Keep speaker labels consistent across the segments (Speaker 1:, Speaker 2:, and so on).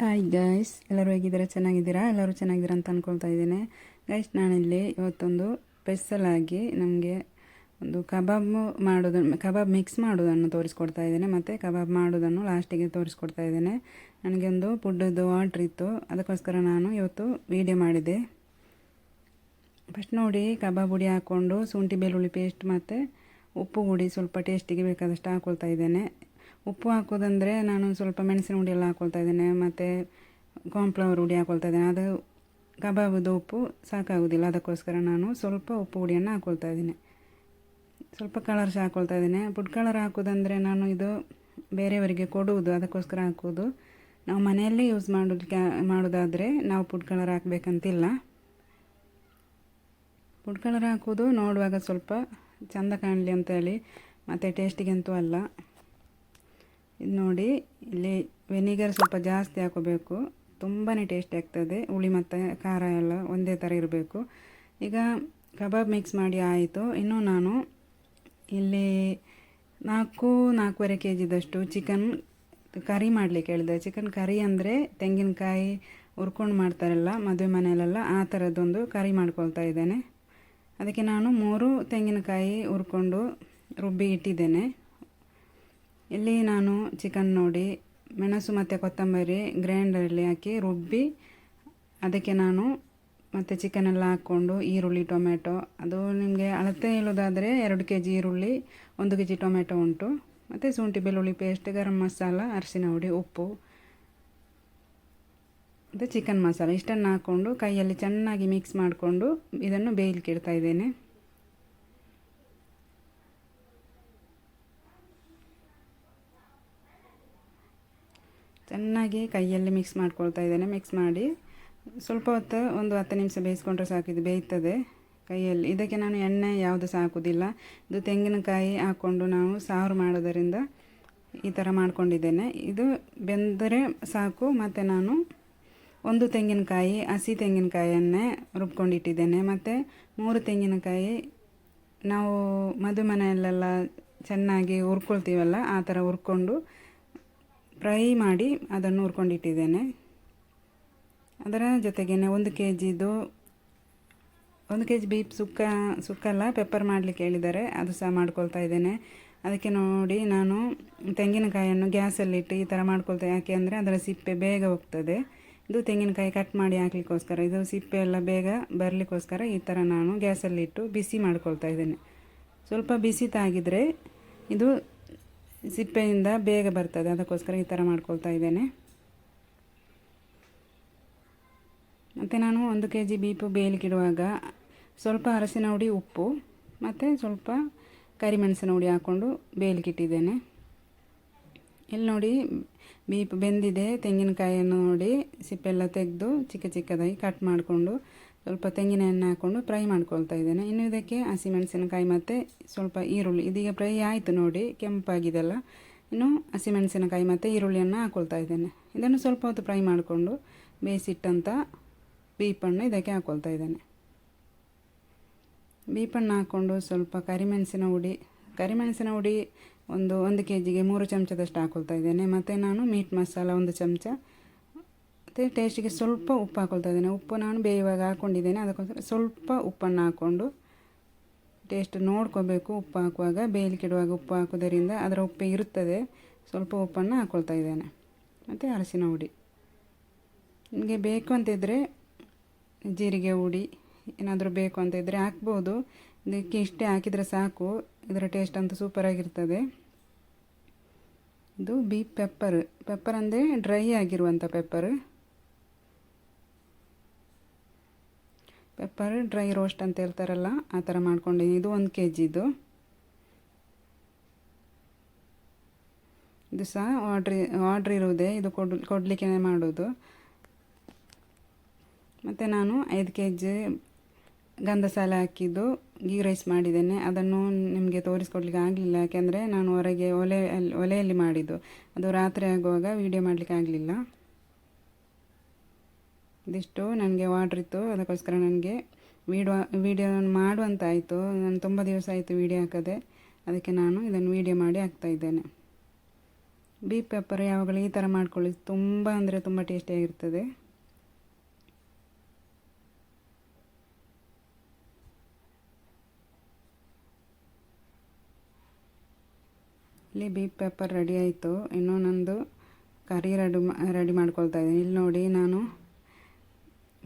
Speaker 1: Hi guys ಎಲ್ಲರೂ ಹೇಗಿದ್ದೀರಾ? ಚೆನ್ನಾಗಿದ್ದೀರಾ? ಎಲ್ಲರೂ ಚೆನ್ನಾಗಿದ್ದೀರಾ ಅಂತ ಅಂದ್ಕೊಳ್ತಾ ಇದ್ದೇನೆ. ಗೈಸ್ ನಾನಿಲ್ಲಿ ಇವತ್ತೊಂದು ಸ್ಪೆಷಲ್ ಆಗಿ ನಮಗೆ ಒಂದು ಕಬಾಬ್ ಮಾಡೋದನ್ನು ಕಬಾಬ್ ಮಿಕ್ಸ್ ಮಾಡೋದನ್ನು ತೋರಿಸ್ಕೊಡ್ತಾ ಇದ್ದೇನೆ. ಮತ್ತು ಕಬಾಬ್ ಮಾಡೋದನ್ನು ಲಾಸ್ಟಿಗೆ ತೋರಿಸ್ಕೊಡ್ತಾ ಇದ್ದೇನೆ. ನನಗೆ ಒಂದು ಫುಡ್ಡದ್ದು ಆರ್ಡ್ರ್ ಇತ್ತು. ಅದಕ್ಕೋಸ್ಕರ ನಾನು ಇವತ್ತು ವೀಡಿಯೋ ಮಾಡಿದೆ ಫಸ್ಟ್ ನೋಡಿ, ಕಬಾಬ್ ಹುಡಿ ಹಾಕ್ಕೊಂಡು ಶುಂಠಿ ಬೆಳ್ಳುಳ್ಳಿ ಪೇಸ್ಟ್ ಮತ್ತು ಉಪ್ಪು ಹುಡಿ ಸ್ವಲ್ಪ ಟೇಸ್ಟಿಗೆ ಬೇಕಾದಷ್ಟು ಹಾಕ್ಕೊಳ್ತಾ ಇದ್ದೇನೆ. ಉಪ್ಪು ಹಾಕೋದಂದರೆ ನಾನು ಸ್ವಲ್ಪ ಮೆಣಸಿನ ಹುಡಿ ಎಲ್ಲ ಹಾಕ್ಕೊಳ್ತಾ ಇದ್ದೇನೆ, ಮತ್ತು ಕಾನ್ಫ್ಲವರ್ ಹುಡಿ ಹಾಕ್ಕೊಳ್ತಾ ಇದ್ದೇನೆ. ಅದು ಕಬಾಬದ ಉಪ್ಪು ಸಾಕಾಗೋದಿಲ್ಲ, ಅದಕ್ಕೋಸ್ಕರ ನಾನು ಸ್ವಲ್ಪ ಉಪ್ಪು ಹುಡಿಯನ್ನು ಹಾಕ್ಕೊಳ್ತಾ ಇದ್ದೀನಿ. ಸ್ವಲ್ಪ ಕಲರ್ಸ್ ಹಾಕ್ಕೊಳ್ತಾ ಇದ್ದೀನಿ. ಫುಡ್ ಕಲರ್ ಹಾಕೋದಂದರೆ ನಾನು ಇದು ಬೇರೆಯವರಿಗೆ ಕೊಡುವುದು, ಅದಕ್ಕೋಸ್ಕರ ಹಾಕೋದು. ನಾವು ಮನೆಯಲ್ಲೇ ಯೂಸ್ ಮಾಡೋದಕ್ಕೆ ಮಾಡೋದಾದರೆ ನಾವು ಫುಡ್ ಕಲರ್ ಹಾಕಬೇಕಂತಿಲ್ಲ. ಫುಡ್ ಕಲರ್ ಹಾಕೋದು ನೋಡುವಾಗ ಸ್ವಲ್ಪ ಚೆಂದ ಕಾಣಲಿ ಅಂತೇಳಿ, ಮತ್ತು ಟೇಸ್ಟಿಗಂತೂ ಅಲ್ಲ. ಇದು ನೋಡಿ, ಇಲ್ಲಿ ವೆನಿಗರ್ ಸ್ವಲ್ಪ ಜಾಸ್ತಿ ಹಾಕೋಬೇಕು. ತುಂಬಾ ಟೇಸ್ಟಿ ಆಗ್ತದೆ. ಹುಳಿ ಮತ್ತು ಖಾರ ಎಲ್ಲ ಒಂದೇ ಥರ ಇರಬೇಕು. ಈಗ ಕಬಾಬ್ ಮಿಕ್ಸ್ ಮಾಡಿ ಆಯಿತು. ಇನ್ನು ನಾನು ಇಲ್ಲಿ ನಾಲ್ಕು, ನಾಲ್ಕೂವರೆ ಕೆ ಜಿದಷ್ಟು ಚಿಕನ್ ಕರಿ ಮಾಡಲಿಕ್ಕೆ ಹೇಳಿದೆ. ಚಿಕನ್ ಕರಿ ಅಂದರೆ ತೆಂಗಿನಕಾಯಿ ಹುರ್ಕೊಂಡು ಮಾಡ್ತಾರಲ್ಲ, ಮದುವೆ ಮನೆಯಲ್ಲೆಲ್ಲ ಆ ಥರದ್ದೊಂದು ಕರಿ ಮಾಡ್ಕೊಳ್ತಾ ಇದ್ದೇನೆ. ಅದಕ್ಕೆ ನಾನು ಮೂರು ತೆಂಗಿನಕಾಯಿ ಹುರ್ಕೊಂಡು ರುಬ್ಬಿ ಇಟ್ಟಿದ್ದೇನೆ. ಇಲ್ಲಿ ನಾನು ಚಿಕನ್ ನೋಡಿ, ಮೆಣಸು ಮತ್ತು ಕೊತ್ತಂಬರಿ ಗ್ರೈಂಡರಲ್ಲಿ ಹಾಕಿ ರುಬ್ಬಿ, ಅದಕ್ಕೆ ನಾನು ಮತ್ತು ಚಿಕನೆಲ್ಲ ಹಾಕ್ಕೊಂಡು ಈರುಳ್ಳಿ ಟೊಮೆಟೊ ಅದು ನಿಮಗೆ ಅಳತೆ ಹೇಳೋದಾದರೆ ಎರಡು ಕೆ ಜಿ ಈರುಳ್ಳಿ, ಒಂದು ಕೆ ಜಿ ಟೊಮೆಟೊ ಉಂಟು. ಮತ್ತು ಶುಂಠಿ, ಬೆಳ್ಳುಳ್ಳಿ ಪೇಸ್ಟ್ ಗರಂ ಮಸಾಲ, ಅರಿಶಿನ ಹುಡಿ ಉಪ್ಪು. ಮತ್ತು ಚಿಕನ್ ಮಸಾಲ. ಇಷ್ಟನ್ನು ಹಾಕ್ಕೊಂಡು ಕೈಯಲ್ಲಿ ಚೆನ್ನಾಗಿ ಮಿಕ್ಸ್ ಮಾಡಿಕೊಂಡು ಇದನ್ನು ಬೇಯಲಿಕ್ಕೆ ಇಡ್ತಾ ಚೆನ್ನಾಗಿ ಕೈಯಲ್ಲಿ ಮಿಕ್ಸ್ ಮಾಡ್ಕೊಳ್ತಾ ಇದ್ದೇನೆ. ಮಿಕ್ಸ್ ಮಾಡಿ ಸ್ವಲ್ಪ ಹೊತ್ತು ಒಂದು ಹತ್ತು ನಿಮಿಷ ಬೇಯಿಸ್ಕೊಂಡ್ರೆ ಇದು ಬೇಯ್ತದೆ ಕೈಯಲ್ಲಿ. ಇದಕ್ಕೆ ನಾನು ಎಣ್ಣೆ ಯಾವುದು ಸಹ ಹಾಕೋದಿಲ್ಲ ಇದು ತೆಂಗಿನಕಾಯಿ ಹಾಕ್ಕೊಂಡು ನಾವು ಸಾರು ಮಾಡೋದರಿಂದ ಈ ಥರ ಮಾಡ್ಕೊಂಡಿದ್ದೇನೆ. ಇದು ಬೆಂದರೆ ಸಾಕು. ಮತ್ತು ನಾನು ಒಂದು ತೆಂಗಿನಕಾಯಿ, ಹಸಿ ತೆಂಗಿನಕಾಯಿಯನ್ನೇ ರುಬ್ಕೊಂಡಿಟ್ಟಿದ್ದೇನೆ. ಮತ್ತು ಮೂರು ತೆಂಗಿನಕಾಯಿ ನಾವು ಮದುಮನೆಯಲ್ಲೆಲ್ಲ ಚೆನ್ನಾಗಿ ಹುರ್ಕೊಳ್ತೀವಲ್ಲ, ಆ ಥರ ಹುರ್ಕೊಂಡು ಫ್ರೈ ಮಾಡಿ ಅದನ್ನು ಹುರ್ಕೊಂಡಿಟ್ಟಿದ್ದೇನೆ. ಅದರ ಜೊತೆಗೇನೆ ಒಂದು ಕೆ ಜಿದು ಒಂದು ಕೆ ಜಿ ಬೀಪ್ ಸುಕ್ಕ, ಸುಕ್ಕಲ್ಲ, ಪೆಪ್ಪರ್ ಮಾಡಲಿಕ್ಕೆ ಹೇಳಿದ್ದಾರೆ. ಅದು ಸಹ ಮಾಡ್ಕೊಳ್ತಾ ಇದ್ದೇನೆ. ಅದಕ್ಕೆ ನೋಡಿ ನಾನು ತೆಂಗಿನಕಾಯಿಯನ್ನು ಗ್ಯಾಸಲ್ಲಿಟ್ಟು ಈ ಥರ ಮಾಡ್ಕೊಳ್ತಾ ಯಾಕೆ ಅಂದರೆ ಅದರ ಸಿಪ್ಪೆ ಬೇಗ ಹೋಗ್ತದೆ. ಇದು ತೆಂಗಿನಕಾಯಿ ಕಟ್ ಮಾಡಿ ಹಾಕ್ಲಿಕ್ಕೋಸ್ಕರ, ಇದು ಸಿಪ್ಪೆ ಎಲ್ಲ ಬೇಗ ಬರಲಿಕ್ಕೋಸ್ಕರ ಈ ಥರ ನಾನು ಗ್ಯಾಸಲ್ಲಿಟ್ಟು ಬಿಸಿ ಮಾಡ್ಕೊಳ್ತಾ ಇದ್ದೇನೆ. ಸ್ವಲ್ಪ ಬಿಸಿ ತಾಗಿದರೆ ಇದು ಸಿಪ್ಪೆಯಿಂದ ಬೇಗ ಬರ್ತದೆ. ಅದಕ್ಕೋಸ್ಕರ ಈ ಥರ ಮಾಡ್ಕೊಳ್ತಾ ಇದ್ದೇನೆ. ಮತ್ತು ನಾನು ಒಂದು ಕೆ ಜಿ ಬೀಪು ಬೇಯಲಿಕ್ಕಿಡುವಾಗ ಸ್ವಲ್ಪ ಅರಸಿನ ಹುಡಿ, ಉಪ್ಪು, ಮತ್ತು ಸ್ವಲ್ಪ ಕರಿಮೆಣಸಿನ ಹುಡಿ ಹಾಕ್ಕೊಂಡು ಬೇಯಲಿಕ್ಕಿಟ್ಟಿದ್ದೇನೆ. ಇಲ್ಲಿ ನೋಡಿ ಬೀಪ್ ಬೆಂದಿದೆ. ತೆಂಗಿನಕಾಯಿಯನ್ನು ನೋಡಿ ಸಿಪ್ಪೆಲ್ಲ ತೆಗೆದು ಚಿಕ್ಕ ಚಿಕ್ಕದಾಗಿ ಕಟ್ ಮಾಡಿಕೊಂಡು ಸ್ವಲ್ಪ ತೆಂಗಿನ ಎಣ್ಣೆ ಹಾಕ್ಕೊಂಡು ಫ್ರೈ ಮಾಡ್ಕೊಳ್ತಾ ಇದ್ದೇನೆ. ಇನ್ನು ಇದಕ್ಕೆ ಹಸಿಮೆಣಸಿನಕಾಯಿ ಮತ್ತು ಸ್ವಲ್ಪ ಈರುಳ್ಳಿ. ಇದೀಗ ಫ್ರೈ ಆಯಿತು ನೋಡಿ, ಕೆಂಪಾಗಿದೆಲ್ಲ. ಇನ್ನು ಹಸಿಮೆಣಸಿನಕಾಯಿ ಮತ್ತು ಈರುಳ್ಳಿಯನ್ನು ಹಾಕ್ಕೊಳ್ತಾ ಇದ್ದೇನೆ. ಇದನ್ನು ಸ್ವಲ್ಪ ಹೊತ್ತು ಫ್ರೈ ಮಾಡಿಕೊಂಡು ಬೇಯಿಸಿಟ್ಟಂಥ ಬೀಪಣ್ಣು ಇದಕ್ಕೆ ಹಾಕ್ಕೊಳ್ತಾ ಇದ್ದೇನೆ. ಬೀಪಣ್ಣು ಹಾಕ್ಕೊಂಡು ಸ್ವಲ್ಪ ಕರಿಮೆಣಸಿನ ಹುಡಿ ಕರಿಮೆಣಸಿನ ಹುಡಿ ಒಂದು ಒಂದು ಕೆ ಜಿಗೆ ಮೂರು ಚಮಚದಷ್ಟು ಹಾಕ್ಕೊಳ್ತಾ ಇದ್ದೇನೆ. ಮತ್ತು ನಾನು ಮೀಟ್ ಮಸಾಲ ಒಂದು ಚಮಚ ಮತ್ತು ಟೇಸ್ಟಿಗೆ ಸ್ವಲ್ಪ ಉಪ್ಪು ಹಾಕೊಳ್ತಾ ಇದ್ದೇನೆ. ಉಪ್ಪು ನಾನು ಬೇಯುವಾಗ ಹಾಕ್ಕೊಂಡಿದ್ದೇನೆ ಅದಕ್ಕೋಸ್ಕರ ಸ್ವಲ್ಪ ಉಪ್ಪನ್ನು ಹಾಕ್ಕೊಂಡು ಟೇಸ್ಟ್ ನೋಡ್ಕೋಬೇಕು. ಉಪ್ಪು ಹಾಕುವಾಗ, ಬೇಯಲಿಕ್ಕಿಡುವಾಗ ಉಪ್ಪು ಹಾಕೋದರಿಂದ ಅದರ ಉಪ್ಪು ಇರುತ್ತದೆ. ಸ್ವಲ್ಪ ಉಪ್ಪನ್ನು ಹಾಕ್ಕೊಳ್ತಾ ಇದ್ದೇನೆ. ಮತ್ತು ಅರಸಿನ ಹುಡಿ. ನಿಮಗೆ ಬೇಕು ಅಂತಿದ್ದರೆ ಜೀರಿಗೆ ಹುಡಿ, ಏನಾದರೂ ಬೇಕು ಅಂತ ಇದ್ದರೆ ಹಾಕ್ಬೋದು. ಇದಕ್ಕೆ ಇಷ್ಟೇ ಹಾಕಿದರೆ ಸಾಕು. ಇದರ ಟೇಸ್ಟ್ ಅಂತೂ ಸೂಪರಾಗಿರ್ತದೆ ಇದು ಬಿ ಪೆಪ್ಪರ್ ಪೆಪ್ಪರ್ ಅಂದರೆ ಡ್ರೈ ಆಗಿರುವಂಥ ಪೆಪ್ಪರ್ ಪೆಪ್ಪರ್, ಡ್ರೈ ರೋಸ್ಟ್ ಅಂತ ಹೇಳ್ತಾರಲ್ಲ, ಆ ಥರ ಮಾಡ್ಕೊಂಡಿದ್ದೀನಿ. ಇದು ಒಂದು ಕೆ ಜಿದು ಇದು ಸಹ ಆರ್ಡ್ರಿ, ಆರ್ಡ್ರ್ ಇರುವುದೇ ಇದು ಕೊಡ್ ಕೊಡಲಿಕ್ಕೆ ಮಾಡೋದು. ಮತ್ತು ನಾನು ಐದು ಕೆ ಜಿ ಗಂಧಸಾಲ ಹಾಕಿದ್ದು ಗೀ ರೈಸ್ ಮಾಡಿದ್ದೇನೆ. ಅದನ್ನು ನಿಮಗೆ ತೋರಿಸ್ಕೊಡ್ಲಿಕ್ಕೆ ಆಗಲಿಲ್ಲ. ಯಾಕೆಂದರೆ ನಾನು ಹೊರಗೆ ಒಲೆ, ಒಲೆಯಲ್ಲಿ ಮಾಡಿದ್ದು. ಅದು ರಾತ್ರಿ ಆಗುವಾಗ ವೀಡಿಯೋ ಮಾಡಲಿಕ್ಕೆ ಆಗಲಿಲ್ಲ. ಇದಿಷ್ಟು ನನಗೆ ಆರ್ಡ್ರ್ ಇತ್ತು, ಅದಕ್ಕೋಸ್ಕರ ನನಗೆ ವೀಡಿಯೋ ವೀಡಿಯೋ ಮಾಡುವಂತಾಯಿತು. ನಾನು ತುಂಬ ದಿವಸ ಆಯಿತು ವೀಡಿಯೋ ಹಾಕದೆ. ಅದಕ್ಕೆ ನಾನು ಇದನ್ನು ವೀಡಿಯೋ ಮಾಡಿ ಹಾಕ್ತಾಯಿದ್ದೇನೆ ಬಿ ಪೆಪ್ಪರ್ ಯಾವಾಗಲೂ ಈ ಥರ ಮಾಡ್ಕೊಳ್ಳಿ. ತುಂಬ ಅಂದರೆ ತುಂಬ ಟೇಸ್ಟಿಯಾಗಿರ್ತದೆ ಇಲ್ಲಿ ಬಿ ಪೆಪ್ಪರ್ ರೆಡಿ ಆಯಿತು. ಇನ್ನೂ ನಂದು ಕರಿ ರೆಡಿ ರೆಡಿ ಮಾಡ್ಕೊಳ್ತಾ ಇದ್ದೀನಿ. ಇಲ್ಲಿ ನೋಡಿ ನಾನು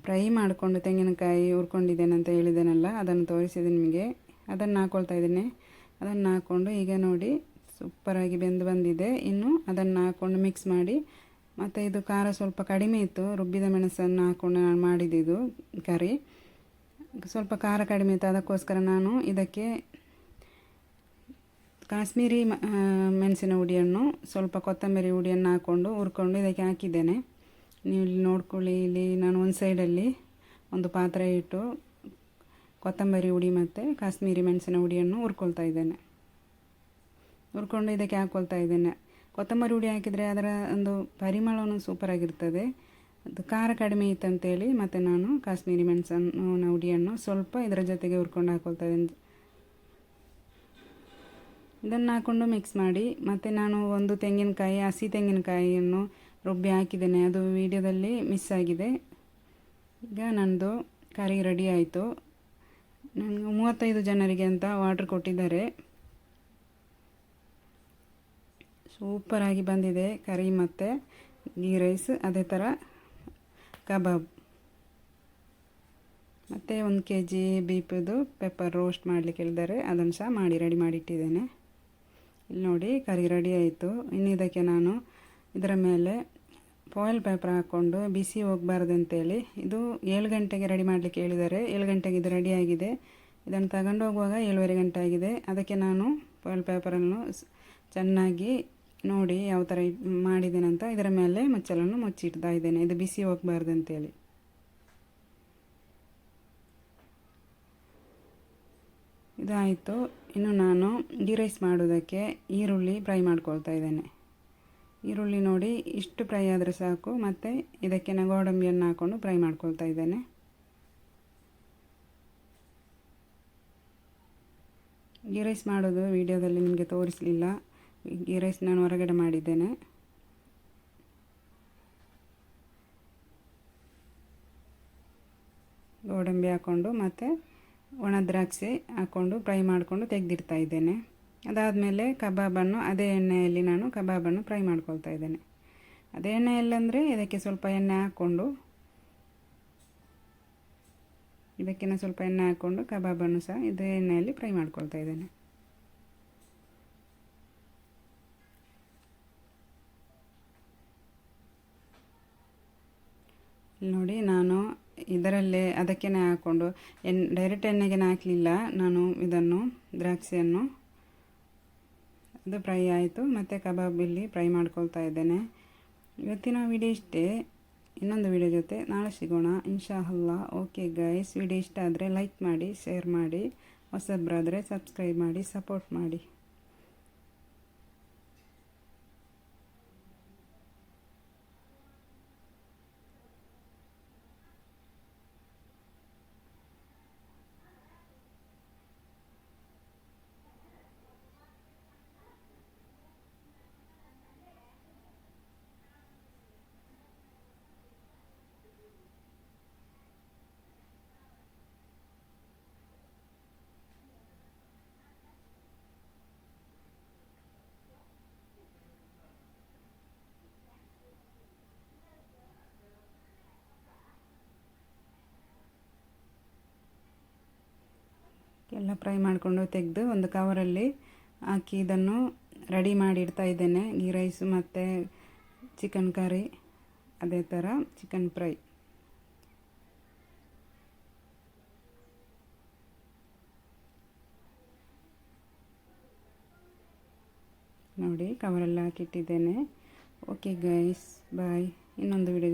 Speaker 1: ಫ್ರೈ ಮಾಡಿಕೊಂಡು ತೆಂಗಿನಕಾಯಿ ಹುರ್ಕೊಂಡಿದ್ದೇನೆ ಅಂತ ಹೇಳಿದ್ದೇನಲ್ಲ ಅದನ್ನು ತೋರಿಸಿದೆ ನಿಮಗೆ. ಅದನ್ನು ಹಾಕ್ಕೊಳ್ತಾ ಇದ್ದೀನಿ. ಅದನ್ನು ಹಾಕ್ಕೊಂಡು ಈಗ ನೋಡಿ ಸೂಪರಾಗಿ ಬೆಂದು ಬಂದಿದೆ. ಇನ್ನು ಅದನ್ನು ಹಾಕ್ಕೊಂಡು ಮಿಕ್ಸ್ ಮಾಡಿ, ಮತ್ತು ಇದು ಖಾರ ಸ್ವಲ್ಪ ಕಡಿಮೆ ಇತ್ತು, ರುಬ್ಬಿದ ಮೆಣಸನ್ನು ಹಾಕ್ಕೊಂಡು ನಾನು ಮಾಡಿದ್ದಿದ್ದು ಕರಿ. ಸ್ವಲ್ಪ ಖಾರ ಕಡಿಮೆ ಇತ್ತು, ಅದಕ್ಕೋಸ್ಕರ ನಾನು ಇದಕ್ಕೆ ಕಾಶ್ಮೀರಿ ಮೆಣಸಿನ ಹುಡಿಯನ್ನು, ಸ್ವಲ್ಪ ಕೊತ್ತಂಬರಿ ಹುಡಿಯನ್ನು ಹಾಕ್ಕೊಂಡು ಹುರ್ಕೊಂಡು ಇದಕ್ಕೆ ಹಾಕಿದ್ದೇನೆ. ನೀವು ಇಲ್ಲಿ ನೋಡ್ಕೊಳ್ಳಿ, ಇಲ್ಲಿ ನಾನು ಒಂದು ಸೈಡಲ್ಲಿ ಒಂದು ಪಾತ್ರೆ ಇಟ್ಟು ಕೊತ್ತಂಬರಿ ಹುಡಿ ಮತ್ತು ಕಾಶ್ಮೀರಿ ಮೆಣಸಿನ ಹುಡಿಯನ್ನು ಹುರ್ಕೊಳ್ತಾ ಇದ್ದೇನೆ. ಹುರ್ಕೊಂಡು ಇದಕ್ಕೆ ಹಾಕ್ಕೊಳ್ತಾ ಇದ್ದೇನೆ. ಕೊತ್ತಂಬರಿ ಹುಡಿ ಹಾಕಿದರೆ ಅದರ ಒಂದು ಪರಿಮಳವೂ ಸೂಪರಾಗಿರ್ತದೆ ಅದು ಖಾರ ಕಡಿಮೆ ಇತ್ತಂತೇಳಿ ಮತ್ತು ನಾನು ಕಾಶ್ಮೀರಿ ಮೆಣಸನ್ನು ಹುಡಿಯನ್ನು ಸ್ವಲ್ಪ ಇದರ ಜೊತೆಗೆ ಹುರ್ಕೊಂಡು ಹಾಕ್ಕೊಳ್ತಾ ಇದ್ದೇನೆ. ಇದನ್ನು ಹಾಕ್ಕೊಂಡು ಮಿಕ್ಸ್ ಮಾಡಿ ಮತ್ತು ನಾನು ಒಂದು ತೆಂಗಿನಕಾಯಿ, ಹಸಿ ತೆಂಗಿನಕಾಯಿಯನ್ನು ರುಬ್ಬಿ ಹಾಕಿದ್ದೇನೆ. ಅದು ವಿಡಿಯೋದಲ್ಲಿ ಮಿಸ್ ಆಗಿದೆ. ಈಗ ನನ್ನದು ಕರಿ ರೆಡಿ ಆಯಿತು. ನನಗೆ ಮೂವತ್ತೈದು ಜನರಿಗೆ ಅಂತ ಆರ್ಡ್ರ್ ಕೊಟ್ಟಿದ್ದಾರೆ. ಸೂಪರಾಗಿ ಬಂದಿದೆ ಕರಿ ಮತ್ತು ಗೀ ರೈಸ್ ಅದೇ ಥರ ಕಬಾಬ್. ಮತ್ತು ಒಂದು ಕೆ ಜಿ ಬೀಪದು ಪೆಪ್ಪರ್ ರೋಸ್ಟ್ ಮಾಡಲಿಕ್ಕೆ ಹೇಳಿದ್ದಾರೆ. ಅದನ್ನು ಸಹ ಮಾಡಿ ರೆಡಿ ಮಾಡಿಟ್ಟಿದ್ದೇನೆ ಇಲ್ಲಿ ನೋಡಿ ಕರಿ ರೆಡಿ ಆಯಿತು. ಇನ್ನು ಇದಕ್ಕೆ ನಾನು ಇದರ ಮೇಲೆ ಫಾಯಿಲ್ ಪೇಪರ್ ಹಾಕ್ಕೊಂಡು ಬಿಸಿ ಹೋಗಬಾರ್ದು ಅಂತೇಳಿ ಇದು ಏಳು ಗಂಟೆಗೆ ರೆಡಿ ಮಾಡಲಿಕ್ಕೆ ಹೇಳಿದ್ದಾರೆ. ಏಳು ಗಂಟೆಗೆ ಇದು ರೆಡಿಯಾಗಿದೆ ಇದನ್ನು ತಗೊಂಡು ಹೋಗುವಾಗ ಏಳುವರೆ ಗಂಟೆ ಆಗಿದೆ. ಅದಕ್ಕೆ ನಾನು ಫಾಯಿಲ್ ಪೇಪರನ್ನು ಚೆನ್ನಾಗಿ ನೋಡಿ ಯಾವ ಥರ ಮಾಡಿದ್ದೇನೆ ಅಂತ ಇದರ ಮೇಲೆ ಮುಚ್ಚಲನ್ನು ಮುಚ್ಚಿಡ್ತಾ ಇದ್ದೇನೆ. ಇದು ಬಿಸಿ ಹೋಗಬಾರ್ದು ಅಂತೇಳಿ ಇದಾಯಿತು. ಇನ್ನು ನಾನು ಗೀ ರೈಸ್ ಮಾಡೋದಕ್ಕೆ ಈರುಳ್ಳಿ ಫ್ರೈ ಮಾಡ್ಕೊಳ್ತಾ ಇದ್ದೇನೆ. ಈರುಳ್ಳಿ ನೋಡಿ, ಇಷ್ಟು ಫ್ರೈ ಆದರೆ ಸಾಕು. ಮತ್ತು ಇದಕ್ಕೆ ನಾನು ಗೋಡಂಬಿಯನ್ನು ಹಾಕ್ಕೊಂಡು ಫ್ರೈ ಮಾಡ್ಕೊಳ್ತಾ ಇದ್ದೇನೆ. ಗೀ ರೈಸ್ ಮಾಡೋದು ವಿಡಿಯೋದಲ್ಲಿ ನಿಮಗೆ ತೋರಿಸಲಿಲ್ಲ. ಗೀ ರೈಸ್ ನಾನು ಹೊರಗಡೆ ಮಾಡಿದ್ದೇನೆ. ಗೋಡಂಬಿ ಹಾಕ್ಕೊಂಡು ಮತ್ತು ಒಣ ದ್ರಾಕ್ಷಿ ಹಾಕ್ಕೊಂಡು ಫ್ರೈ ಮಾಡಿಕೊಂಡು ತೆಗೆದಿಡ್ತಾ ಇದ್ದೇನೆ. ಅದಾದಮೇಲೆ ಕಬಾಬನ್ನು, ಅದೇ ಎಣ್ಣೆಯಲ್ಲಿ ನಾನು ಕಬಾಬನ್ನು ಫ್ರೈ ಮಾಡ್ಕೊಳ್ತಾ ಇದ್ದೇನೆ. ಅದೇ ಎಣ್ಣೆಯಲ್ಲಂದರೆ ಇದಕ್ಕೆ ಸ್ವಲ್ಪ ಎಣ್ಣೆ ಹಾಕ್ಕೊಂಡು ಇದಕ್ಕಿಂತ ಸ್ವಲ್ಪ ಎಣ್ಣೆ ಹಾಕ್ಕೊಂಡು ಕಬಾಬನ್ನು ಸಹ ಇದೇ ಎಣ್ಣೆಯಲ್ಲಿ ಫ್ರೈ ಮಾಡ್ಕೊಳ್ತಾ ಇದ್ದೇನೆ. ನೋಡಿ, ನಾನು ಇದರಲ್ಲೇ ಅದಕ್ಕೇ ಹಾಕ್ಕೊಂಡು ಎಣ್ ಡೈರೆಕ್ಟ್ ಎಣ್ಣೆಗೆ ಹಾಕಲಿಲ್ಲ. ನಾನು ಇದನ್ನು ದ್ರಾಕ್ಷಿಯನ್ನು ಅದು ಫ್ರೈ ಆಯಿತು, ಮತ್ತು ಕಬಾಬ್ ಇಲ್ಲಿ ಫ್ರೈ ಮಾಡ್ಕೊಳ್ತಾ ಇದ್ದೇನೆ. ಇವತ್ತಿನ ವಿಡಿಯೋ ಇಷ್ಟೇ. ಇನ್ನೊಂದು ವಿಡಿಯೋ ಜೊತೆ ನಾಳೆ ಸಿಗೋಣ. ಇನ್ಶಾ ಅಲ್ಲಾ ಓಕೆ ಗೈಸ್ ವಿಡಿಯೋ ಇಷ್ಟ ಆದರೆ ಲೈಕ್ ಮಾಡಿ ಶೇರ್ ಮಾಡಿ, ಹೊಸಬ್ರಾದರೆ ಸಬ್ಸ್ಕ್ರೈಬ್ ಮಾಡಿ ಸಪೋರ್ಟ್ ಮಾಡಿ. ಎಲ್ಲ ಫ್ರೈ ಮಾಡಿಕೊಂಡು ತೆಗೆದು ಒಂದು ಕವರಲ್ಲಿ ಹಾಕಿ ಇದನ್ನು ರೆಡಿ ಮಾಡಿ ಇಡ್ತಾ ಇದ್ದೇನೆ. ಗೀ ರೈಸ್ ಮತ್ತು ಚಿಕನ್ ಕರಿ, ಅದೇ ಥರ ಚಿಕನ್ ಫ್ರೈ. ನೋಡಿ, ಕವರೆಲ್ಲ ಹಾಕಿಟ್ಟಿದ್ದೇನೆ. ಓಕೆ ಗೈಸ್ ಬಾಯ್ ಇನ್ನೊಂದು ವಿಡಿಯೋ